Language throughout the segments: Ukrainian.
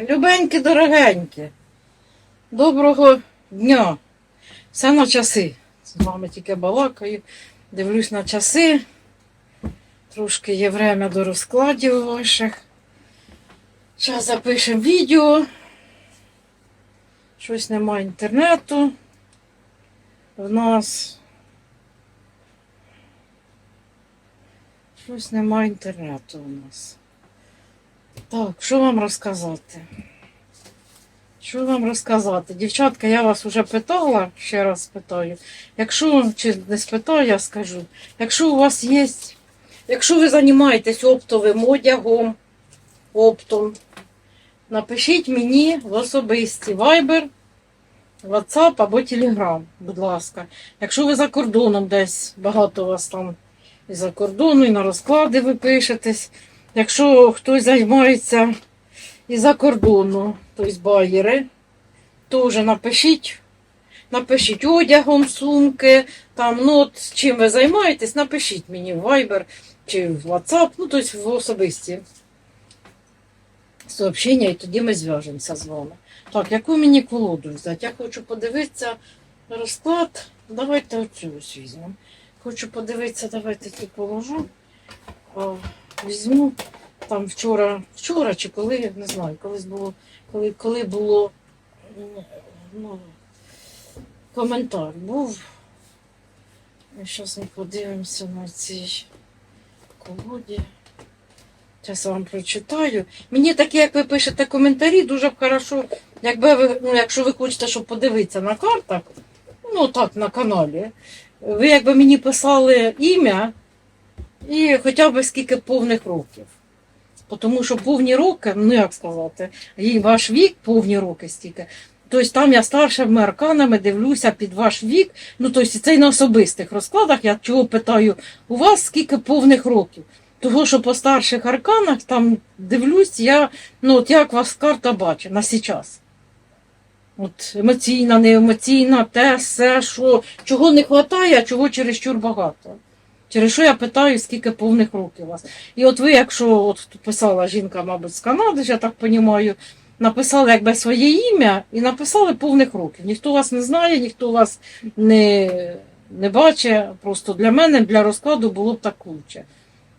Любенькі, дорогенькі, доброго дня. Все на часи. З вами тільки балакаю, дивлюсь на часи. Трошки є время до розкладів ваших. Зараз запишемо відео. Щось немає інтернету. В нас. Щось немає інтернету у нас. Так, що вам розказати? Що вам розказати? Дівчатка, я вас вже питала, ще раз питаю. Якщо, чи не спитаю, я скажу. Якщо у вас є, якщо ви займаєтесь оптовим одягом, оптом, напишіть мені в особисті Viber, WhatsApp або Telegram, будь ласка. Якщо ви за кордоном десь, багато у вас там і за кордону, і на розклади ви пишетесь. Якщо хтось займається і за кордону, тобто байери, теж напишіть, напишіть одягом, сумки, там, ну, от, чим ви займаєтесь, напишіть мені в Viber чи в WhatsApp, ну, тобто в особисті сообщення, і тоді ми зв'яжемося з вами. Так, яку мені колоду взяти? Я хочу подивитися розклад. Давайте оцю ось візьмемо. Хочу подивитися, давайте тут положу. Візьму. Там вчора, вчора чи коли, не знаю, колись було, коли, коли було ну, коментар був. Ми зараз ми подивимося на цій колоді. Зараз вам прочитаю. Мені таке, як ви пишете коментарі, дуже б хорошо, якби ви, ну, якщо ви хочете, щоб подивитися на картах, ну так, на каналі, ви якби мені писали ім'я і хоча б скільки повних років. Тому що повні роки, ну як сказати, ваш вік повні роки стільки. Тобто там я старшими арканами дивлюся під ваш вік. Ну, тобто це й на особистих розкладах. Я чого питаю, у вас скільки повних років? Того, що по старших арканах там дивлюсь, я, ну от як вас карта бачить на сейчас. От емоційна, не емоційна, те, все, що, чого не вистачає, а чого чересчур багато. Через що я питаю, скільки повних років у вас. І от ви, якщо от тут писала жінка, мабуть, з Канади, я так розумію, написали якби своє ім'я і написали повних років. Ніхто вас не знає, ніхто вас не, не бачить. Просто для мене, для розкладу було б так лучше.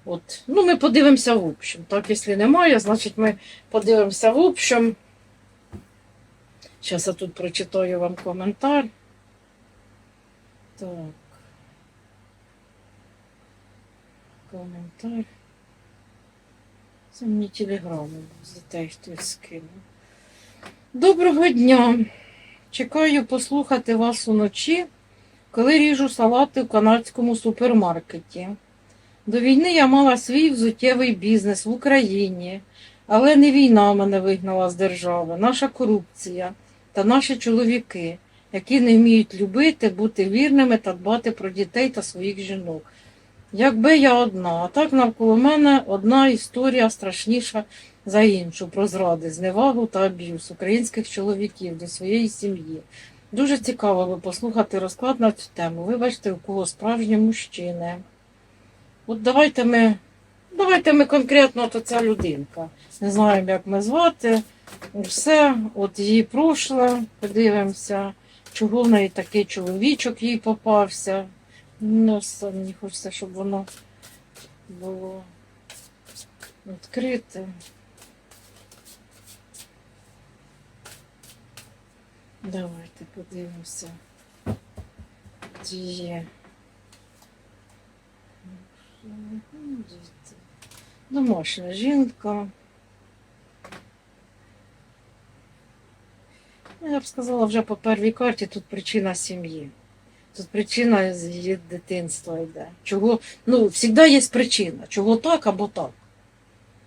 От. Ну, ми подивимося в общем. Так, якщо немає, значить ми подивимося в общем. Зараз я тут прочитаю вам коментар. Так. Коментар. Це мені телеграму за те, хтось скинув. Доброго дня! Чекаю послухати вас уночі, коли ріжу салати в канадському супермаркеті. До війни я мала свій взуттєвий бізнес в Україні, але не війна мене вигнала з держави, наша корупція та наші чоловіки, які не вміють любити, бути вірними та дбати про дітей та своїх жінок. Якби я одна, а так навколо мене одна історія страшніша за іншу про зради, зневагу та аб'юз українських чоловіків до своєї сім'ї. Дуже цікаво ви послухати розклад на цю тему. Вибачте, у кого справжні мужчини. От давайте ми, давайте ми конкретно от ця людинка. Не знаємо, як ми звати. Все, от її прошле, подивимося, чого в неї такий чоловічок їй попався. Ну, все, мені хочеться, щоб воно було відкрите. Давайте подивимося. Діє. Домашня жінка. Ну, Я б сказала, вже по первій карті тут причина сім'ї. Тут причина з дитинства йде. Чого, ну, завжди є причина. Чого так або так.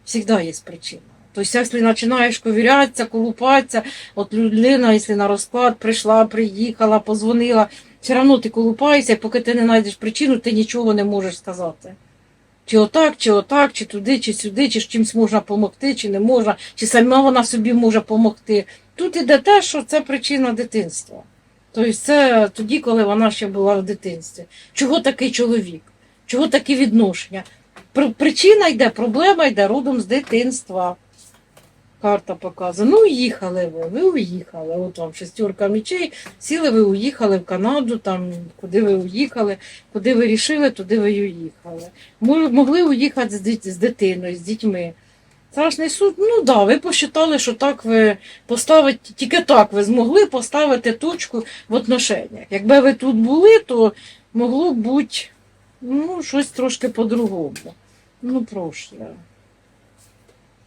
Завжди є причина. Тобто, якщо починаєш ковірятися, колупатися, от людина, якщо на розклад прийшла, приїхала, позвонила, все одно ти колупаєшся, і поки ти не знайдеш причину, ти нічого не можеш сказати. Чи отак, чи отак, чи туди, чи сюди, чи з чимось можна допомогти, чи не можна, чи сама вона собі може допомогти. Тут іде те, що це причина дитинства. Тобто це тоді, коли вона ще була в дитинстві. Чого такий чоловік? Чого такі відношення? Пр- Причина йде, проблема йде родом з дитинства. карта показує. Ну, уїхали ви, ви уїхали. От вам шестерка мечей, сіли ви уїхали в Канаду, там, куди ви уїхали, куди ви рішили, туди ви уїхали. Мо- Могли уїхати з дитиною, з дітьми. Страшний суд, ну да, ви посчитали, що так ви поставите, тільки так ви змогли поставити точку в отношеннях. Якби ви тут були, то могло б бути ну, щось трошки по-другому. Ну, прошле.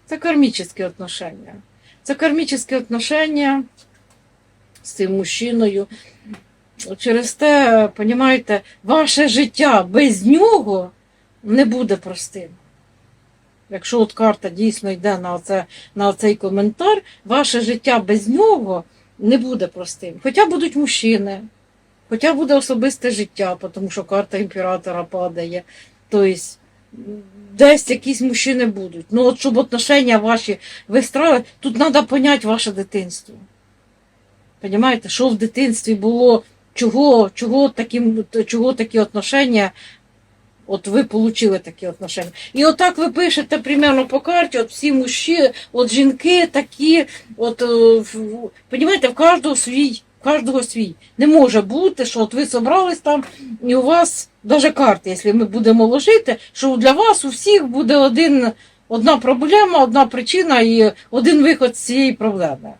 Це кармічні отношення. Це кармічні отношення з цим мужчиною. Через те, понімаєте, ваше життя без нього не буде простим. Якщо от карта дійсно йде на, оце, на цей коментар, ваше життя без нього не буде простим. Хоча будуть мужчини, хоча буде особисте життя, тому що карта імператора падає. Тобто, десь якісь мужчини будуть. Ну, от щоб отношення ваші вистрали, тут треба поняти ваше дитинство. Понімаєте, що в дитинстві було, чого, чого, такі, чого такі отношення От ви отримали такі отношення. І отак ви пишете примерно по карті, от всі мужчини, от жінки такі, от, е, понімаєте, в кожного свій, в кожного свій. Не може бути, що от ви собрались там, і у вас, навіть карти, якщо ми будемо ложити, що для вас у всіх буде один, одна проблема, одна причина і один виход з цієї проблеми.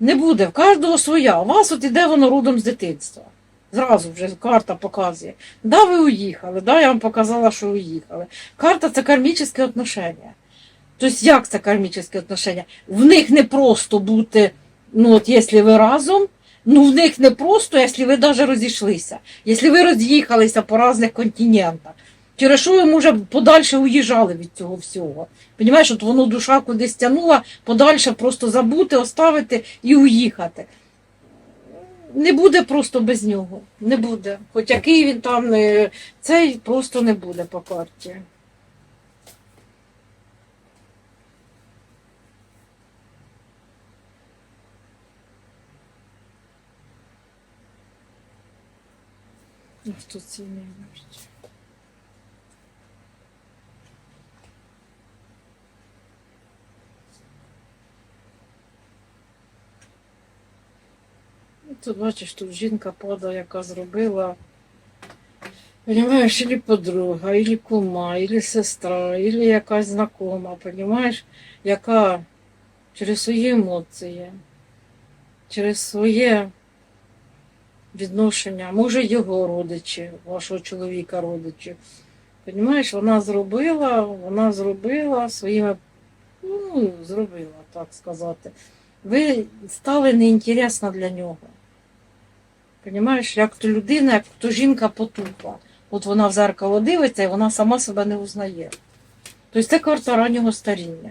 Не буде, в кожного своя. У вас от іде воно родом з дитинства. Зразу вже карта показує. Да, ви уїхали, да, я вам показала, що уїхали. Карта це кармічне отношення. Тобто, як це кармічне отношення? В них не просто бути, ну от якщо ви разом, ну в них не просто, якщо ви навіть розійшлися, якщо ви роз'їхалися по різних континентах. Через що ви, може, подальше уїжджали від цього всього. Понімаєш, от воно душа кудись тягнула, подальше просто забути, оставити і уїхати не буде просто без нього. Не буде. Хоч який він там не цей просто не буде по карті. Тут Хто це Тут бачиш, тут жінка падає, яка зробила. Понимаєш, или подруга, или кума, или сестра, или якась знакома, понимаєш, яка через свої емоції, через своє відношення, може його родичі, вашого чоловіка родичі. Понимаєш, вона зробила, вона зробила своїми, ну, зробила, так сказати. Ви стали неінтересна для нього. Понімаєш, як то людина, як то жінка потухла. От вона в зеркало дивиться і вона сама себе не узнає. Тобто це карта раннього старіння.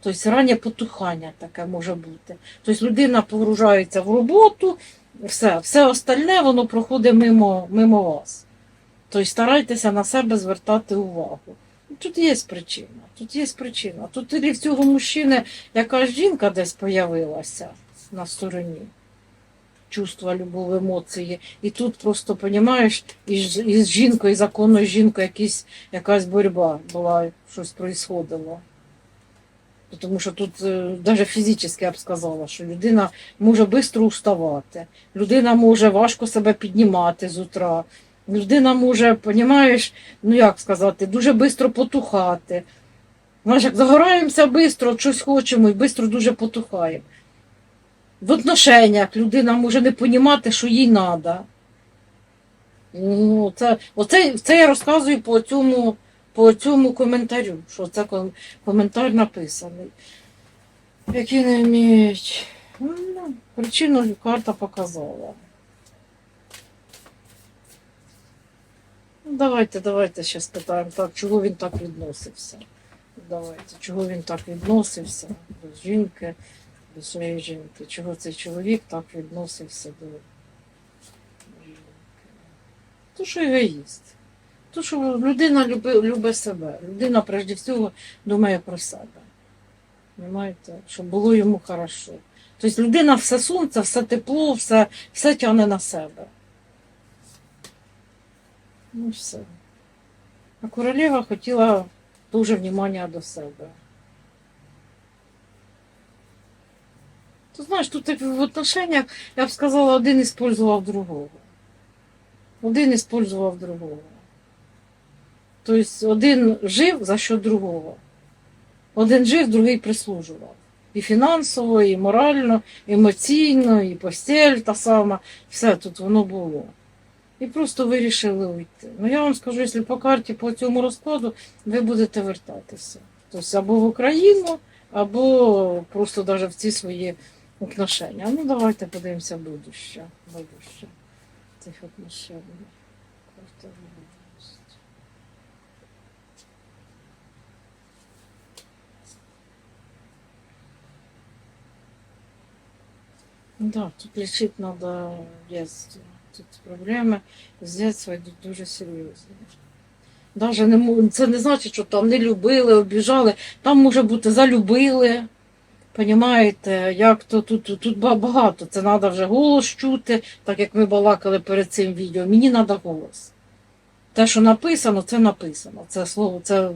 Тобто раннє потухання таке може бути. Тобто людина погружається в роботу, все, все остальне воно проходить мимо, мимо вас. Тобто старайтеся на себе звертати увагу. Тут є причина. Тут є причина. Тут і в цього мужчини якась жінка десь появилася на стороні. Чувства, любов, емоції. І тут просто, розумієш, із, із жінкою, законною жінкою якась боротьба була, щось происходило. Тому що тут навіть фізично я б сказала, що людина може швидко уставати, людина може важко себе піднімати з утра, людина може, розумієш, ну як сказати, дуже швидко потухати. Знаєш, як загораємося швидко, щось хочемо і швидко дуже потухаємо. В отношеннях людина може не розуміти, що їй треба. Ну, це, оце, це я розказую по цьому, по цьому коментарю, що це коментар написаний. Які не вміють. Ну, причину карта показала. Ну, давайте, давайте ще спитаємо, так, чого він так відносився. Давайте, чого він так відносився до жінки, до своєї жінки. Чого цей чоловік так відносився до. То, що егоїст. То, що людина любить, любить себе. Людина, прежде всього, думає про себе. Понимаєте? Щоб було йому хорошо. Тобто людина все сонце, все тепло, все, все тягне на себе. Ну все. А королева хотіла дуже внимання до себе. То знаєш, тут як в отношениях, я б сказала, один іспользував другого. Один іспользував другого. Тобто один жив за що другого. Один жив, другий прислужував. І фінансово, і морально, і емоційно, і постель та сама. Все тут воно було. І просто вирішили уйти. Ну я вам скажу, якщо по карті по цьому розкладу, ви будете вертатися. Тобто або в Україну, або просто навіть в ці свої отношення. Ну давайте подивимося будуще. Будуще цих отношень. Влюбленості. Да, тут лечить надо в. Тут проблеми з дитинства йдуть дуже серйозні. Даже не, це не значить, що там не любили, обіжали. Там може бути залюбили. Понімаєте, як то тут, тут, багато. Це треба вже голос чути, так як ми балакали перед цим відео. Мені треба голос. Те, що написано, це написано. Це слово, це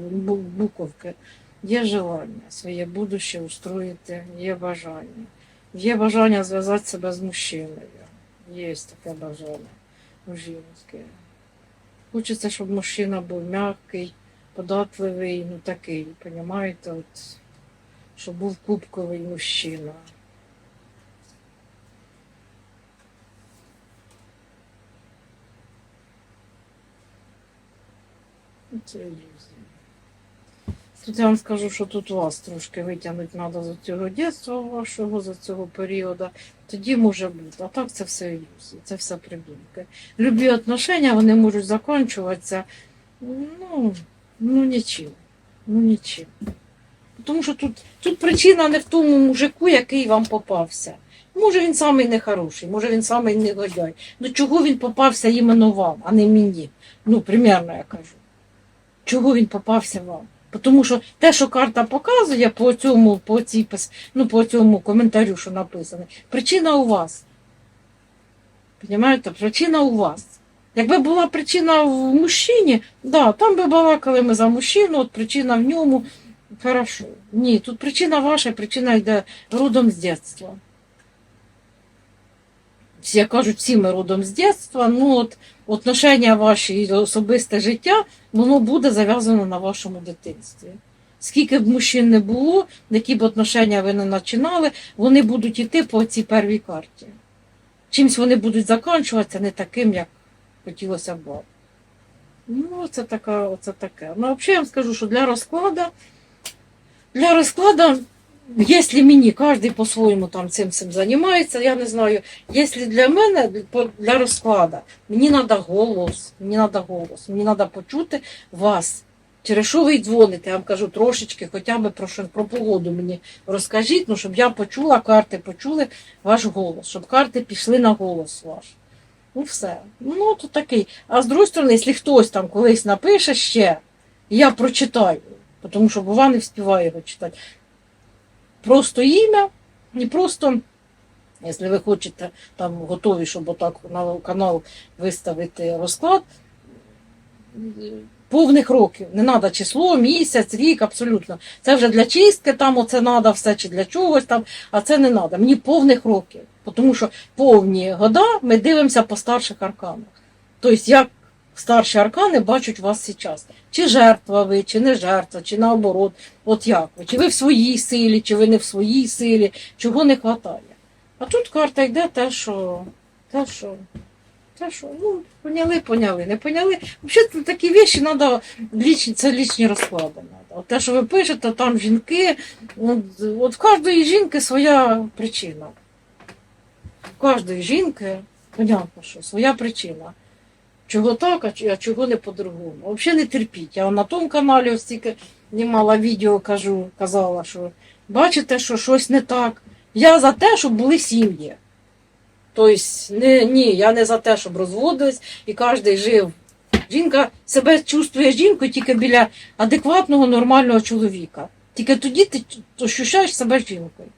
буковки. Є желання своє будуще устроїти, є бажання. Є бажання зв'язати себе з мужчиною. Є таке бажання у жінки. Хочеться, щоб мужчина був м'який, податливий, ну такий, понімаєте, от, щоб був кубковий мужчина. Ну, Це ілюзія. Тут я вам скажу, що тут вас трошки витягнути треба з цього дитинства вашого, з цього періоду. Тоді може бути. А так це все ілюзії, це все придумки. Любі отношення вони можуть закінчуватися ну, ну нічим. Ну нічим. Тому що тут, тут причина не в тому мужику, який вам попався. Може він самий нехороший, може він самий негодяй. Ну чого він попався іменно вам, а не мені? Ну, примерно я кажу. Чого він попався вам? Тому що те, що карта показує по цьому, по цій, ну, по цьому коментарю, що написано, причина у вас. Понимаєте? Причина у вас. Якби була причина в мужчині, да, там би балакали ми за мужчину, от причина в ньому. Хорошо. Ні, тут причина ваша, причина йде родом з дитинства. Всі кажуть, всі ми родом з дитинства, ну от отношення ваші і особисте життя, воно буде зав'язано на вашому дитинстві. Скільки б мужчин не було, які б отношення ви не починали, вони будуть йти по цій первій карті. Чимсь вони будуть закінчуватися не таким, як хотілося б. Ну, це така, оце таке. Ну, взагалі я вам скажу, що для розкладу, для розкладу, якщо мені кожен по-своєму там цим цим займається, я не знаю, якщо для мене, для розкладу, мені треба голос, мені треба голос, мені треба почути вас. Через що ви дзвоните, я вам кажу трошечки, хоча б про, що- про погоду мені розкажіть, ну, щоб я почула карти, почули ваш голос, щоб карти пішли на голос ваш. Ну, все. Ну, то такий. А з другої сторони, якщо хтось там колись напише ще, я прочитаю, тому що бува не вспіваю його читати. Просто ім'я і просто, якщо ви хочете там готові, щоб отак на канал виставити розклад, повних років. Не треба число, місяць, рік, абсолютно. Це вже для чистки, там оце треба все чи для чогось там, а це не треба. Мені повних років. Тому що повні года ми дивимося по старших арканах. Тобто, як старші аркани бачать вас зараз. Чи жертва ви, чи не жертва, чи наоборот. От як ви? Чи ви в своїй силі, чи ви не в своїй силі, чого не вистачає. А тут карта йде те, що. Те, що те, що, ну, поняли, поняли, не поняли. Взагалі такі речі треба, лічні, це лічні розклади. От те, що ви пишете, там жінки, от, от в кожної жінки своя причина. У кожної жінки, понятно, що своя причина. Чого так, а чого не по-другому. Взагалі не терпіть. Я на тому каналі ось тільки знімала відео, кажу, казала, що бачите, що щось не так. Я за те, щоб були сім'ї. Тобто, не, ні, я не за те, щоб розводились і кожен жив. Жінка себе чувствує жінкою тільки біля адекватного, нормального чоловіка. Тільки тоді ти ощущаєш себе жінкою.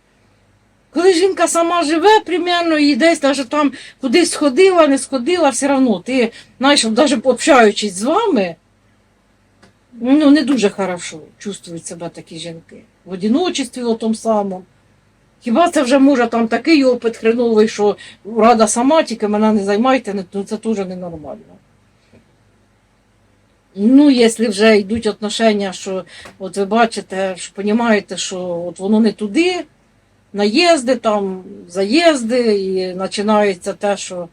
Коли жінка сама живе, примерно, і десь навіть там кудись сходила, не сходила, все одно ти, знаєш, навіть общаючись з вами, ну, не дуже хорошо чувствують себе такі жінки. В одиночестві, в тому самому. Хіба це вже може там такий опит хреновий, що рада сама, тільки мене не займайте, ну це теж ненормально. Ну, якщо вже йдуть отношення, що от ви бачите, що розумієте, що от воно не туди, наїзди, там, заїзди, і починається те, що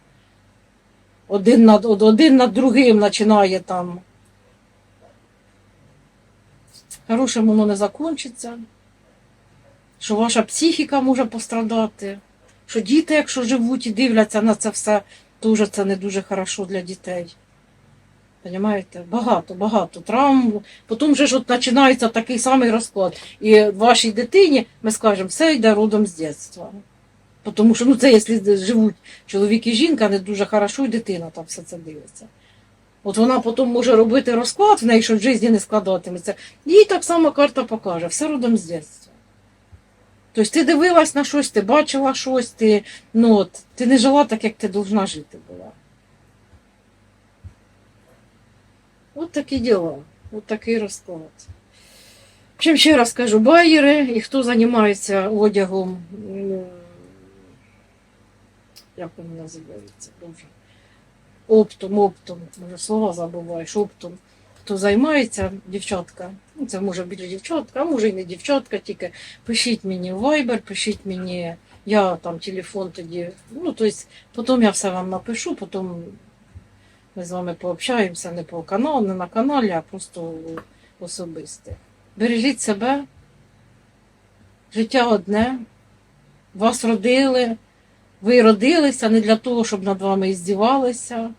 один над, один над другим починає там. Хорошим воно не закінчиться, що ваша психіка може пострадати, що діти, якщо живуть і дивляться на це все, вже це не дуже хорошо для дітей. Понимаєте? Багато, багато травм. Потім же ж от починається такий самий розклад. І вашій дитині ми скажемо, все йде родом з дитинства. Тому що ну, це якщо живуть чоловік і жінка, не дуже хорошо, і дитина там все це дивиться. От вона потім може робити розклад в неї, що в житті не складатиметься. Їй так само карта покаже, все родом з дитинства. Тобто ти дивилась на щось, ти бачила щось, ти, ну, от, ти не жила так, як ти должна жити була. От такі діла, от такий розклад. Общем, ще раз кажу, байери і хто займається одягом, як він називається, дуже. Оптом, оптом, може слова забуваєш, оптом. Хто займається, дівчатка, ну це може бути дівчатка, а може і не дівчатка, тільки пишіть мені в Viber, пишіть мені, я там телефон тоді, ну, тобто, потім я все вам напишу, потім ми з вами пообщаємося не по каналу, не на каналі, а просто особисте. Бережіть себе. Життя одне. Вас родили. Ви родилися не для того, щоб над вами іздівалися.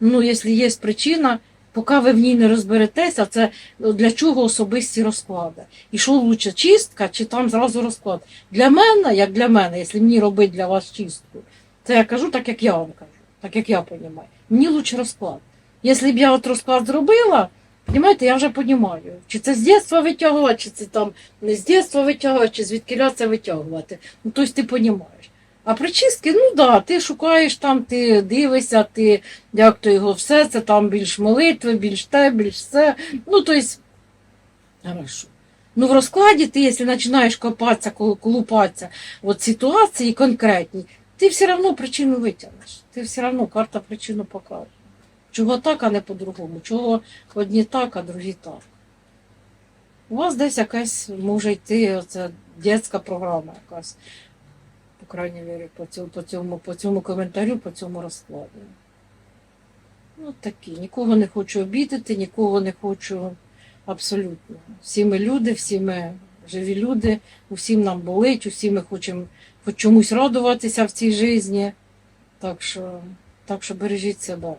Ну, якщо є причина, поки ви в ній не розберетеся, це для чого особисті розклади. І що лучше, чистка чи там зразу розклад? Для мене, як для мене, якщо мені робити для вас чистку, це я кажу так, як я вам кажу, так як я розумію. Мені лучше розклад. Якщо б я от розклад зробила, Понимаєте, я вже розумію, чи це з дитинства витягувати, чи це там не з дитинства витягувати, чи звідки це витягувати. Ну, тобто ти розумієш. А причистки, ну да, ти шукаєш там, ти дивишся, ти як то його все, це там більш молитви, більш те, більш все. Ну, тобто, хорошо. Ну, в розкладі ти, якщо починаєш копатися, кол- колупатися от ситуації конкретні, ти все одно причину витягнеш. Ти все одно карта причину покаже. Чого так, а не по-другому. Чого одні так, а другі так. У вас десь якась може йти оця дитяча програма якась, по крайній мірі, по цьому, по цьому, по цьому коментарю, по цьому розкладу. Ну, такі. Нікого не хочу обідати, нікого не хочу абсолютно. Всі ми люди, всі ми живі люди, усім нам болить, усі ми хочемо хоч чомусь радуватися в цій житті. Так що, так що бережіть себе.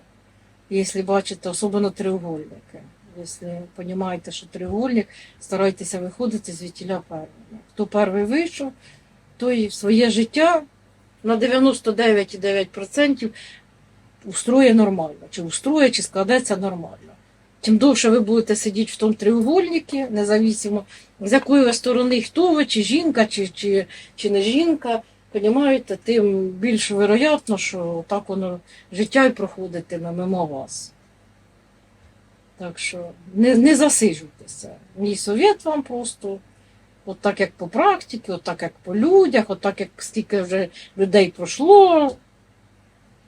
Якщо бачите, особливо треугольники. Якщо розумієте, що треугольник, старайтеся виходити з вітіля першими. Хто перший вийшов, той своє життя на 99,9% устроє нормально. Чи устроє, чи складеться нормально. Тим довше ви будете сидіти в тому треугольнику, незалежно з якої сторони, хто ви, чи жінка, чи, чи, чи не жінка, Понімаєте, тим більш вероятно, що так воно життя і проходитиме мимо вас. Так що не, не засиджуйтеся. Мій совет вам просто, от так як по практиці, от так як по людях, от так як скільки вже людей пройшло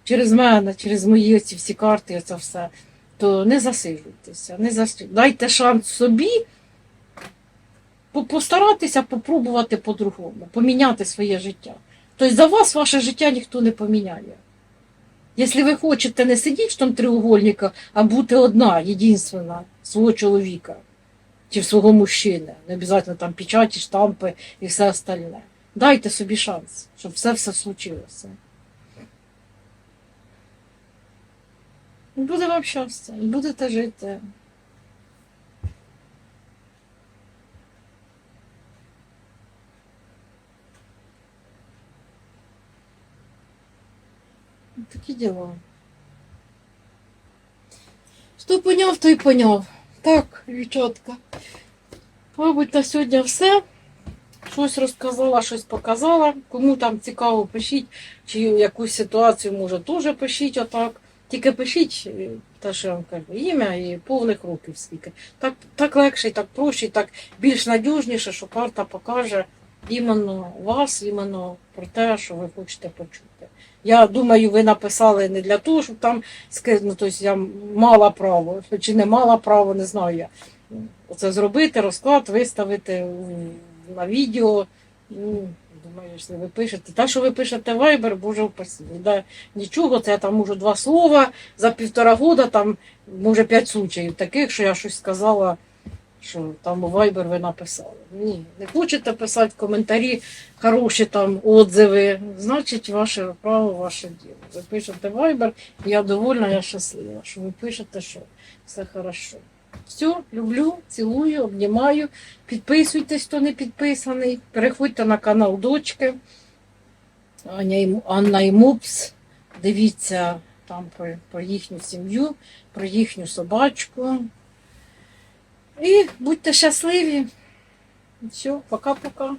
через мене, через мої ці всі карти, це все, то не засиджуйтеся, не засиджуйтеся. Дайте шанс собі постаратися попробувати по-другому, поміняти своє життя. Тобто за вас ваше життя ніхто не поміняє. Якщо ви хочете не сидіти в тому треугольнику, а бути одна, єдинственна, свого чоловіка чи свого мужчини, не обов'язково там печаті, штампи і все остальне. Дайте собі шанс, щоб все все случилося. Буде вам щастя, будете жити. Такі діла. Хто поняв, той поняв. Так, дівчатка. Мабуть, на сьогодні все. Щось розказала, щось показала. Кому там цікаво, пишіть, чи якусь ситуацію може теж пишіть отак. Тільки пишіть е, те, що я вам кажу, ім'я і повних років скільки. Так, так легше, так проще, так більш надіжніше, що карта покаже іменно вас, іменно про те, що ви хочете почути. Я думаю, ви написали не для того, щоб там ну, тобто я мала право, чи не мала право, не знаю я. Оце зробити, розклад, виставити на відео. Ну, Думаю, якщо ви пишете. Та, що ви пишете Viber, боже упаси. Да, нічого, це я там можу два слова за півтора года, там, може, п'ять случаїв таких, що я щось сказала, що там у Viber ви написали. Ні, не хочете писати коментарі, хороші там отзиви, значить, ваше право, ваше діло. Ви пишете Viber, я довольна, я щаслива, що ви пишете, що все хорошо. Все, люблю, цілую, обнімаю. Підписуйтесь, хто не підписаний. Переходьте на канал дочки Анна і Мупс. Дивіться там про, про їхню сім'ю, про їхню собачку. І будьте щасливі. Все, пока-пока.